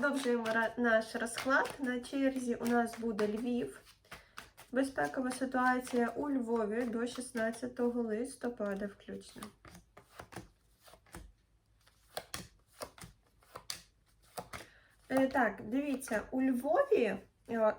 продовжуємо наш розклад. На черзі у нас буде Львів. Безпекова ситуація у Львові до 16 листопада включно. Е, Так, дивіться, у Львові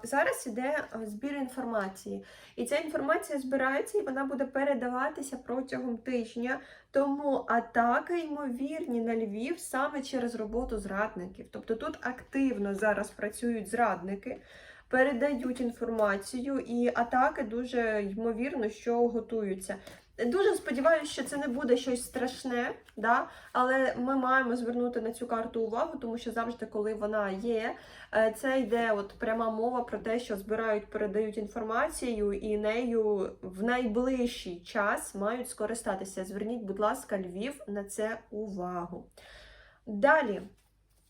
зараз іде е, збір інформації. І ця інформація збирається і вона буде передаватися протягом тижня. Тому атаки ймовірні на Львів саме через роботу зрадників. Тобто тут активно зараз працюють зрадники, передають інформацію, і атаки дуже ймовірно, що готуються. Дуже сподіваюся, що це не буде щось страшне, да? але ми маємо звернути на цю карту увагу, тому що завжди, коли вона є, е, це йде от пряма мова про те, що збирають, передають інформацію, і нею в найближчий час мають скористатися. Зверніть, будь ласка, Львів на це увагу. Далі,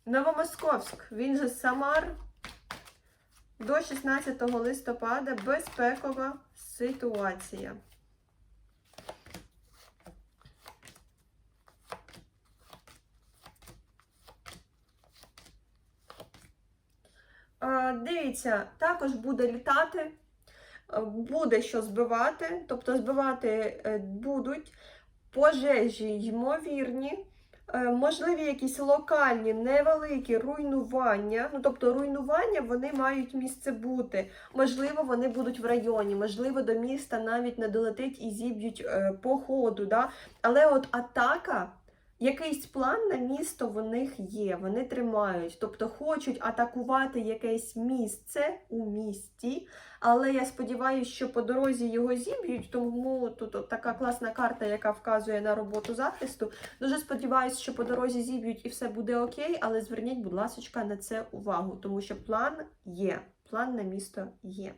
Новомосковськ, він же Самар. До 16 листопада безпекова ситуація. Дивіться, також буде літати, е, буде що збивати, тобто збивати е, будуть пожежі ймовірні, е, можливі якісь локальні невеликі руйнування. Ну, тобто руйнування вони мають місце бути. Можливо, вони будуть в районі, можливо, до міста навіть не долетить і зіб'ють е, по ходу. Да? Але от атака. Якийсь план на місто в них є, вони тримають, тобто хочуть атакувати якесь місце у місті, але я сподіваюся, що по дорозі його зіб'ють, тому тут от така класна карта, яка вказує на роботу захисту. Дуже сподіваюся, що по дорозі зіб'ють і все буде окей, але зверніть, будь ласка, на це увагу, тому що план є, план на місто є.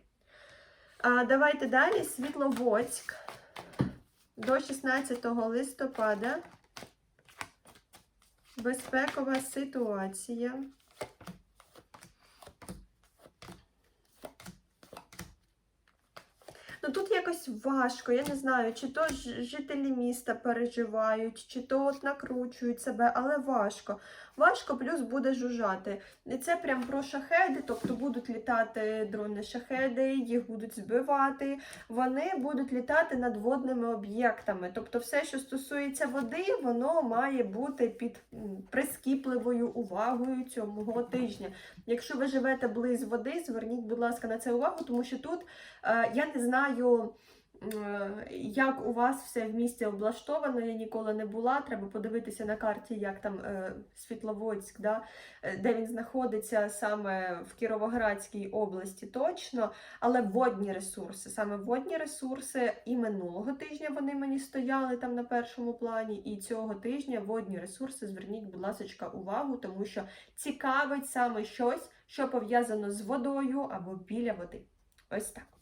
А, Давайте далі. Світловодськ до 16 листопада. Безпекова ситуація. Ну тут якось важко, я не знаю, чи то жителі міста переживають, чи то от накручують себе, але важко. Важко, плюс буде жужжати. І це прям про шахеди, тобто будуть літати дрони шахеди, їх будуть збивати. Вони будуть літати над водними об'єктами. Тобто, все, що стосується води, воно має бути під прискіпливою увагою цього тижня. Якщо ви живете близь води, зверніть, будь ласка, на це увагу, тому що тут е, я не знаю. Е, Як у вас все в місті облаштовано, я ніколи не була. Треба подивитися на карті, як там е, Світловодськ, да, е, де він знаходиться саме в Кіровоградській області точно. Але водні ресурси, саме водні ресурси і минулого тижня вони мені стояли там на першому плані, і цього тижня водні ресурси, зверніть, будь ласка, увагу, тому що цікавить саме щось, що пов'язано з водою або біля води. Ось так.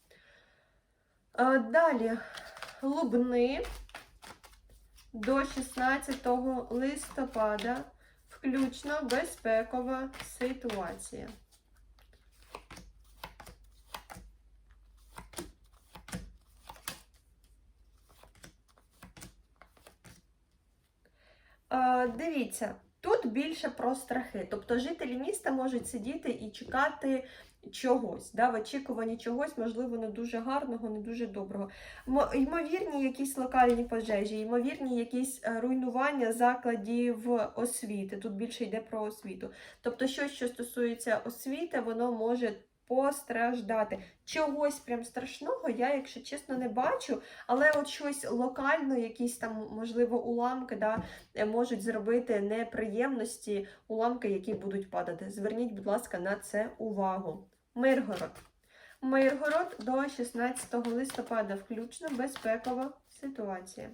Е, Далі Лубни до 16 листопада, включно безпекова ситуація. Е, Дивіться, тут більше про страхи. Тобто жителі міста можуть сидіти і чекати чогось, да, в очікуванні чогось, можливо, не дуже гарного, не дуже доброго. Ймовірні якісь локальні пожежі, ймовірні якісь е, руйнування закладів освіти. Тут більше йде про освіту. Тобто, щось, що стосується освіти, воно може постраждати. Чогось прям страшного я, якщо чесно, не бачу, але от щось локально, якісь там, можливо, уламки, да, е, можуть зробити неприємності, уламки, які будуть падати. Зверніть, будь ласка, на це увагу. Миргород. Миргород до 16 листопада включно безпекова ситуація.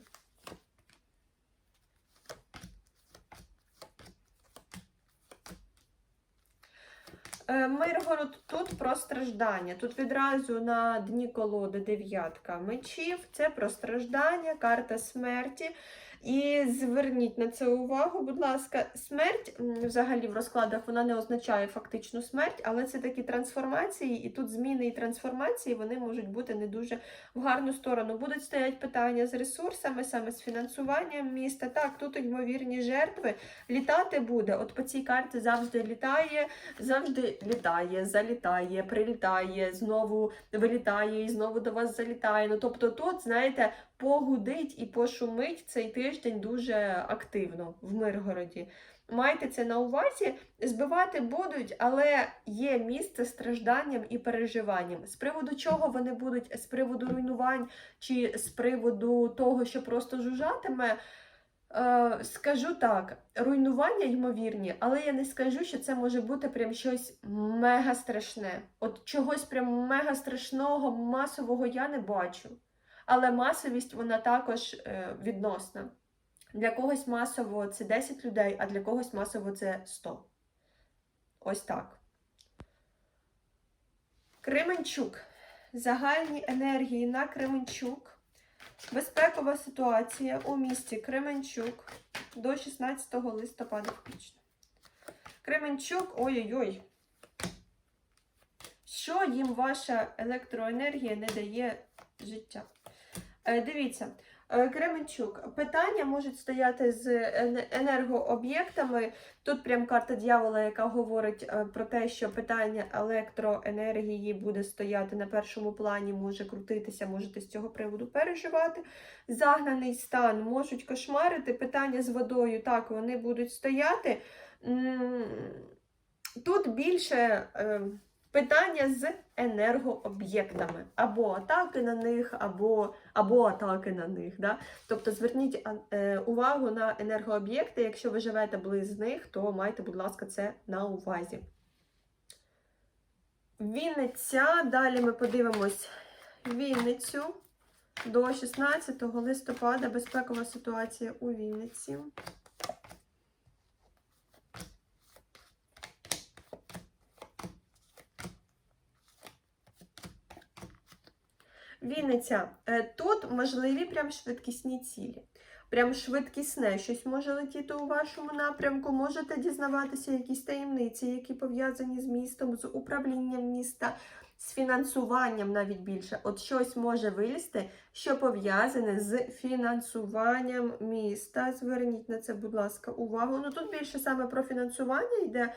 Е, Миргород тут про страждання. Тут відразу на дні колоди дев'ятка мечів. Це про страждання, карта смерті. І зверніть на це увагу, будь ласка, смерть взагалі в розкладах вона не означає фактичну смерть, але це такі трансформації, і тут зміни і трансформації вони можуть бути не дуже в гарну сторону. Будуть стоять питання з ресурсами, саме з фінансуванням міста. Так, тут ймовірні жертви. Літати буде. От по цій карті завжди літає, завжди літає, залітає, прилітає, знову вилітає і знову до вас залітає. Ну тобто, тут, знаєте, погудить і пошумить цей тиждень дуже активно в Миргороді. Майте це на увазі, збивати будуть, але є місце стражданням і переживанням. З приводу чого вони будуть, з приводу руйнувань чи з приводу того, що просто жужжатиме. Е, скажу так, руйнування ймовірні, але я не скажу, що це може бути прям щось мега страшне. От чогось прям мега страшного, масового я не бачу. Але масовість вона також е, відносна. Для когось масово це 10 людей, а для когось масово це 100. Ось так. Кременчук. Загальні енергії на Кременчук. Безпекова ситуація у місті Кременчук до 16 листопада включно. Кременчук, ой-ой-ой. Що їм ваша електроенергія не дає життя? Е, Дивіться, е, Кременчук, питання можуть стояти з енергооб'єктами. Тут прям карта дьявола, яка говорить е, про те, що питання електроенергії буде стояти на першому плані, може крутитися, можете з цього приводу переживати. Загнаний стан можуть кошмарити. Питання з водою, так, вони будуть стояти. Тут більше. Питання з енергооб'єктами, або атаки на них, або, або атаки на них. Да? Тобто зверніть е, увагу на енергооб'єкти. Якщо ви живете близь них, то майте, будь ласка, це на увазі. Вінниця. Далі ми подивимось Вінницю до 16 листопада. Безпекова ситуація у Вінниці. Вінниця. Е, Тут можливі прям швидкісні цілі. Прям швидкісне щось може летіти у вашому напрямку. Можете дізнаватися якісь таємниці, які пов'язані з містом, з управлінням міста, з фінансуванням навіть більше. От щось може вилізти, що пов'язане з фінансуванням міста. Зверніть на це, будь ласка, увагу. Ну тут більше саме про фінансування йде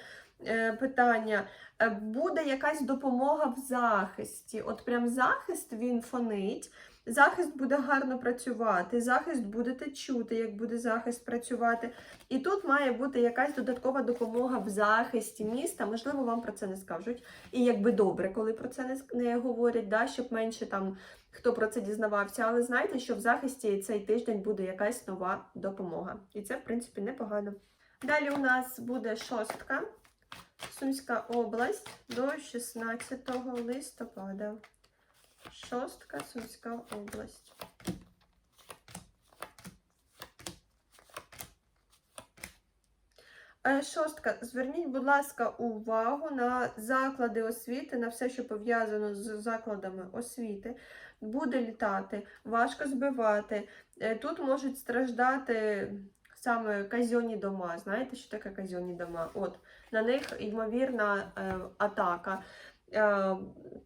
питання. Е, Буде якась допомога в захисті. От прям захист він фонить. Захист буде гарно працювати, захист будете чути, як буде захист працювати. І тут має бути якась додаткова допомога в захисті міста. Можливо, вам про це не скажуть. І якби добре, коли про це не, говорять, да, щоб менше там хто про це дізнавався. Але знайте, що в захисті цей тиждень буде якась нова допомога. І це, в принципі, непогано. Далі у нас буде шостка. Сумська область до 16 листопада. Шостка, Сумська область. Е, Шостка, зверніть, будь ласка, увагу на заклади освіти, на все, що пов'язано з закладами освіти. Буде літати, важко збивати. Е, Тут можуть страждати саме казьонні дома. Знаєте, що таке казьонні дома? От, на них ймовірна е, атака. Е,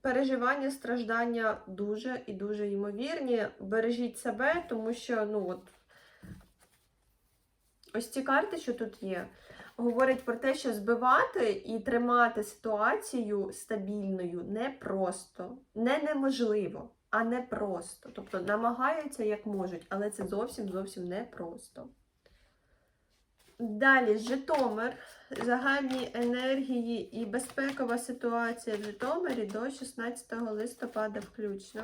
переживання, страждання дуже і дуже ймовірні. Бережіть себе, тому що ну от ось ці карти, що тут є, говорять про те, що збивати і тримати ситуацію стабільною непросто, не неможливо, а непросто. Тобто намагаються як можуть, але це зовсім зовсім непросто. Далі Житомир, загальні енергії і безпекова ситуація в Житомирі до 16 листопада включно.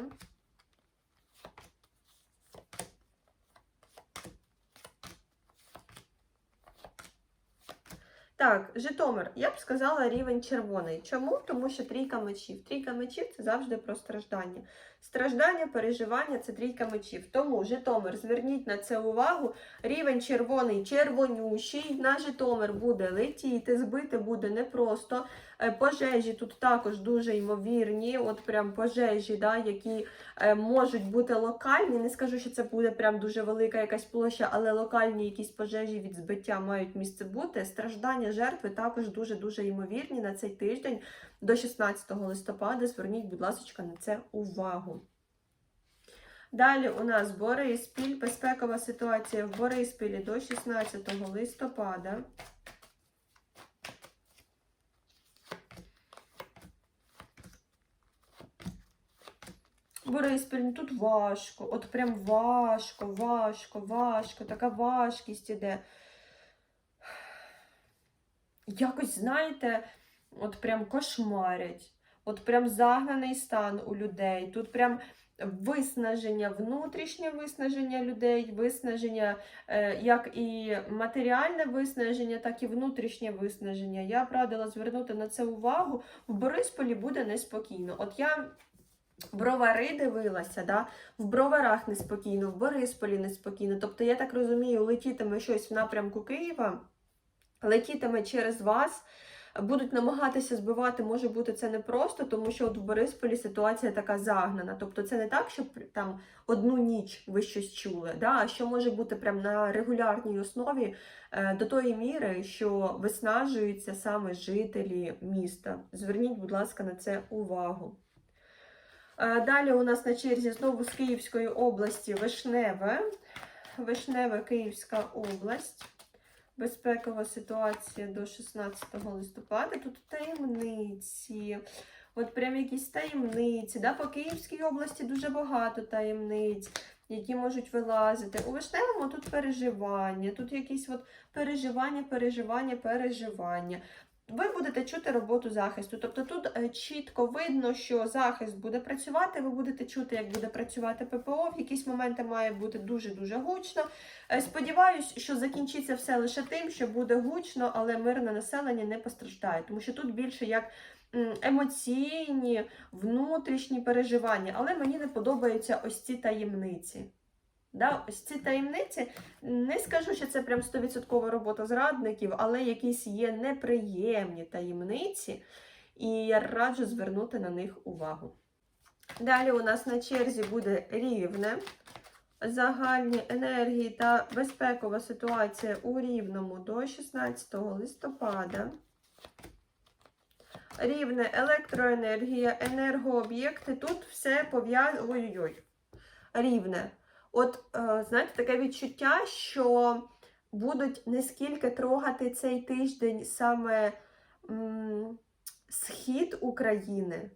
Так, Житомир, я б сказала рівень червоний. Чому? Тому що трійка мечів. Трійка мечів це завжди про страждання. Страждання, переживання це трійка мечів. Тому Житомир, зверніть на це увагу. Рівень червоний, червонющий. На Житомир буде летіти, збити буде непросто. Е, Пожежі тут також дуже ймовірні. От прям пожежі, да, які е, можуть бути локальні. Не скажу, що це буде прям дуже велика якась площа, але локальні якісь пожежі від збиття мають місце бути. Страждання жертви також дуже-дуже ймовірні на цей тиждень до 16 листопада. Зверніть, будь ласка, на це увагу. Далі у нас Бориспіль, безпекова ситуація в Бориспілі до 16 листопада. Бориспіль, ну тут важко, от прям важко, важко, важко, така важкість іде. Якось, знаєте, от прям кошмарять, от прям загнаний стан у людей. Тут прям виснаження, внутрішнє виснаження людей, виснаження, е, як і матеріальне виснаження, так і внутрішнє виснаження. Я б радила звернути на це увагу. В Борисполі буде неспокійно. От я бровари дивилася, да? в броварах неспокійно, в Борисполі неспокійно. Тобто, я так розумію, летітиме щось в напрямку Києва, летітиме через вас. Будуть намагатися збивати, може бути це непросто, тому що от в Борисполі ситуація така загнана. Тобто це не так, щоб там одну ніч ви щось чули, да? а що може бути прям на регулярній основі е, до тої міри, що виснажуються саме жителі міста. Зверніть, будь ласка, на це увагу. Е, Далі у нас на черзі знову з Київської області Вишневе. Вишневе Київська область. Безпекова ситуація до 16 листопада. Тут таємниці. От прям якісь таємниці. Да? По Київській області дуже багато таємниць, які можуть вилазити. У Вишневому тут переживання, тут якісь от переживання, переживання, переживання. Ви будете чути роботу захисту. Тобто тут е, чітко видно, що захист буде працювати, ви будете чути, як буде працювати ППО. В якісь моменти має бути дуже-дуже гучно. Е, Сподіваюсь, що закінчиться все лише тим, що буде гучно, але мирне населення не постраждає. Тому що тут більше як емоційні, внутрішні переживання. Але мені не подобаються ось ці таємниці. Да, ось ці таємниці, не скажу, що це прям 100% робота зрадників, але якісь є неприємні таємниці, і я раджу звернути на них увагу. Далі у нас на черзі буде рівне. Загальні енергії та безпекова ситуація у Рівному до 16 листопада. Рівне електроенергія, енергооб'єкти. Тут все пов'язано. Ой-ой-ой. Рівне. От, е, знаєте, таке відчуття, що будуть не скільки трогати цей тиждень саме м, схід України,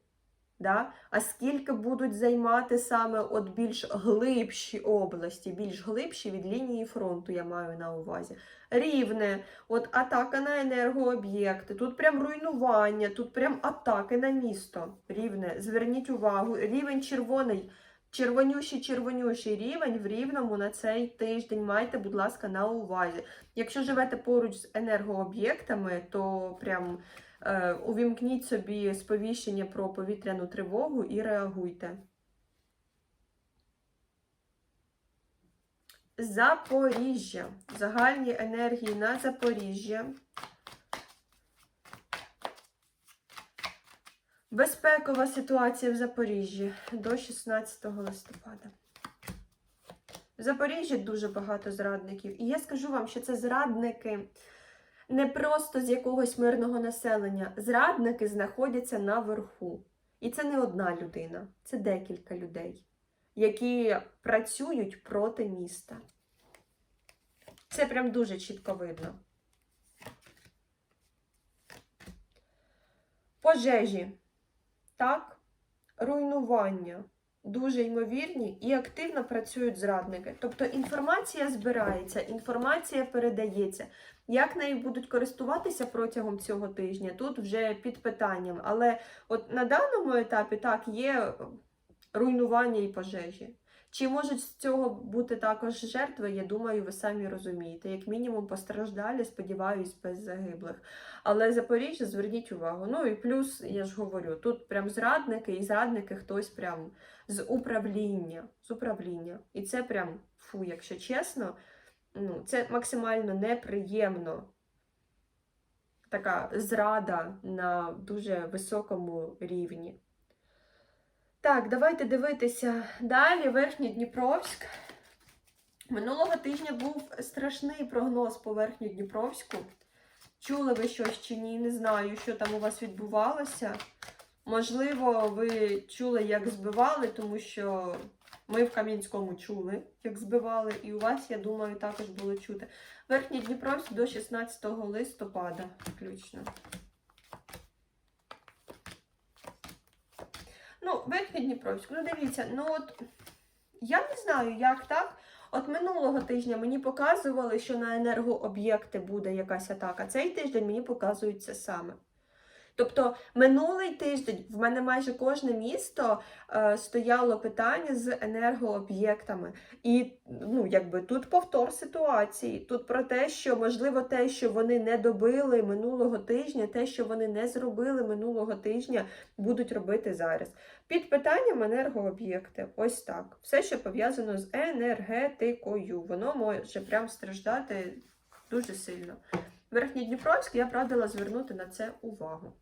да? а скільки будуть займати саме от більш глибші області, більш глибші від лінії фронту, я маю на увазі. Рівне, от атака на енергооб'єкти, тут прям руйнування, тут прям атаки на місто. Рівне, зверніть увагу, рівень червоний. Червонющий, червонющий рівень в рівному на цей тиждень майте, будь ласка, на увазі. Якщо живете поруч з енергооб'єктами, то прям е, увімкніть собі сповіщення про повітряну тривогу і реагуйте. Запоріжжя. Загальні енергії на Запоріжжя. Безпекова ситуація в Запоріжжі до 16 листопада. В Запоріжжі дуже багато зрадників. І я скажу вам, що це зрадники не просто з якогось мирного населення. Зрадники знаходяться наверху. І це не одна людина, це декілька людей, які працюють проти міста. Це прям дуже чітко видно. Пожежі. Так, руйнування дуже ймовірні і активно працюють зрадники. Тобто інформація збирається, інформація передається. Як нею будуть користуватися протягом цього тижня, тут вже під питанням. Але от на даному етапі так є руйнування і пожежі. Чи можуть з цього бути також жертви? Я думаю, ви самі розумієте. Як мінімум постраждалі, сподіваюсь, без загиблих. Але Запоріжжя, зверніть увагу. Ну і плюс, я ж говорю, тут прям зрадники, і зрадники хтось прям з управління. З управління. І це прям фу, якщо чесно, ну, це максимально неприємно. Така зрада на дуже високому рівні. Так, давайте дивитися далі. Верхній Дніпровськ. Минулого тижня був страшний прогноз по Верхньодніпровську. Чули ви щось чи ні? Не знаю, що там у вас відбувалося. Можливо, ви чули, як збивали, тому що ми в Кам'янському чули, як збивали, і у вас, я думаю, також було чути. Верхній Дніпровськ до 16 листопада включно. Ну, Верхній Дніпровськ, ну дивіться, ну от я не знаю, як так. От минулого тижня мені показували, що на енергооб'єкти буде якась атака. Цей тиждень мені показують це саме. Тобто минулий тиждень в мене майже кожне місто е, стояло питання з енергооб'єктами. І ну, якби тут повтор ситуації. Тут про те, що можливо те, що вони не добили минулого тижня, те, що вони не зробили минулого тижня, будуть робити зараз. Під питанням енергооб'єкти. Ось так. Все, що пов'язано з енергетикою, воно може прям страждати дуже сильно. Верхній Дніпровськ я б радила звернути на це увагу.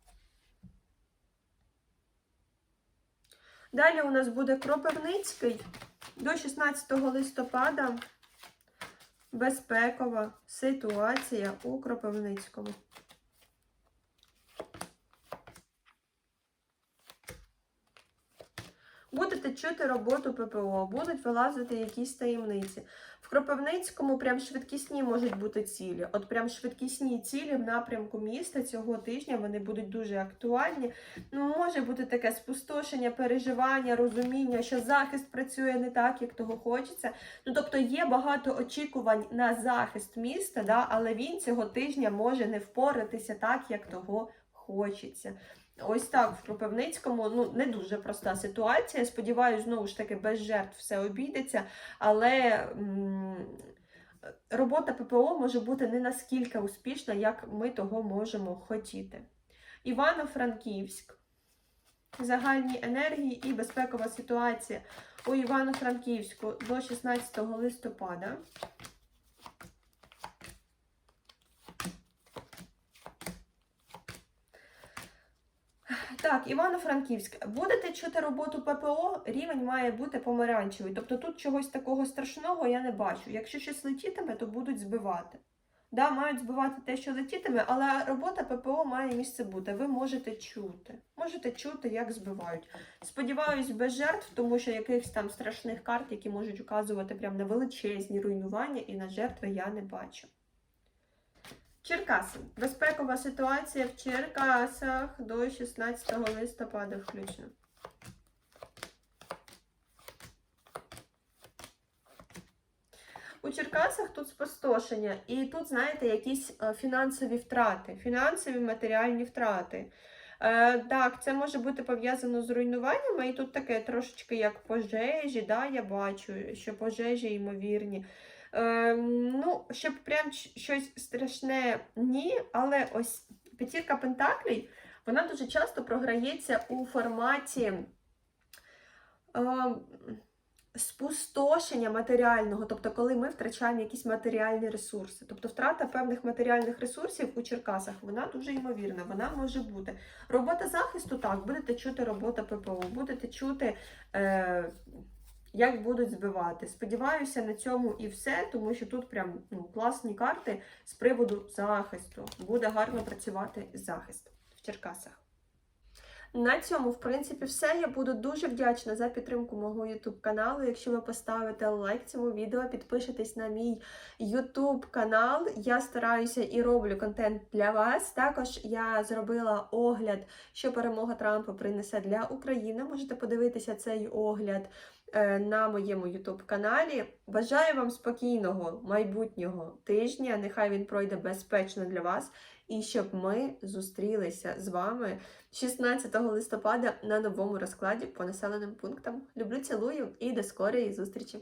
Далі у нас буде Кропивницький до 16 листопада. Безпекова ситуація у Кропивницькому. Будете чути роботу ППО, будуть вилазити якісь таємниці. Кропивницькому прям швидкісні можуть бути цілі. От прям швидкісні цілі в напрямку міста цього тижня вони будуть дуже актуальні. Ну, може бути таке спустошення, переживання, розуміння, що захист працює не так, як того хочеться. Ну, тобто є багато очікувань на захист міста, да, але він цього тижня може не впоратися так, як того хочеться. Ось так в Кропивницькому ну не дуже проста ситуація. Сподіваюсь, знову ж таки, без жертв все обійдеться, але робота ППО може бути не наскільки успішна, як ми того можемо хотіти. Івано-Франківськ. Загальні енергії і безпекова ситуація у Івано-Франківську до 16 листопада. Так, Івано-Франківськ. Будете чути роботу ППО, рівень має бути помаранчевий. Тобто тут чогось такого страшного я не бачу. Якщо щось летітиме, то будуть збивати. Да, мають збивати те, що летітиме, але робота ППО має місце бути. Ви можете чути. Можете чути, як збивають. Сподіваюсь, без жертв, тому що якихось там страшних карт, які можуть указувати прямо на величезні руйнування, і на жертви я не бачу. Черкаси. Безпекова ситуація в Черкасах до 16 листопада включно. У Черкасах тут спустошення, і тут, знаєте, якісь е, фінансові втрати, фінансові матеріальні втрати. Е, Так, це може бути пов'язано з руйнуваннями, і тут таке трошечки як пожежі, да, я бачу, що пожежі ймовірні. Е, ну, щоб прям щось страшне, ні, але ось п'ятірка Пентаклей, вона дуже часто програється у форматі е, спустошення матеріального, тобто, коли ми втрачаємо якісь матеріальні ресурси. Тобто втрата певних матеріальних ресурсів у Черкасах, вона дуже ймовірна, вона може бути. Робота захисту, так, будете чути робота ППО, будете чути. Е, як будуть збивати. Сподіваюся на цьому і все, тому що тут прям ну, класні карти з приводу захисту. Буде гарно працювати захист в Черкасах. На цьому, в принципі, все. Я буду дуже вдячна за підтримку мого YouTube каналу. Якщо ви поставите лайк цьому відео, підпишетесь на мій YouTube канал. Я стараюся і роблю контент для вас. Також я зробила огляд, що перемога Трампа принесе для України. Можете подивитися цей огляд на моєму YouTube каналі. Бажаю вам спокійного майбутнього тижня. Нехай він пройде безпечно для вас. і щоб ми зустрілися з вами 16 листопада на новому розкладі по населеним пунктам. Люблю, цілую і до скорої зустрічі!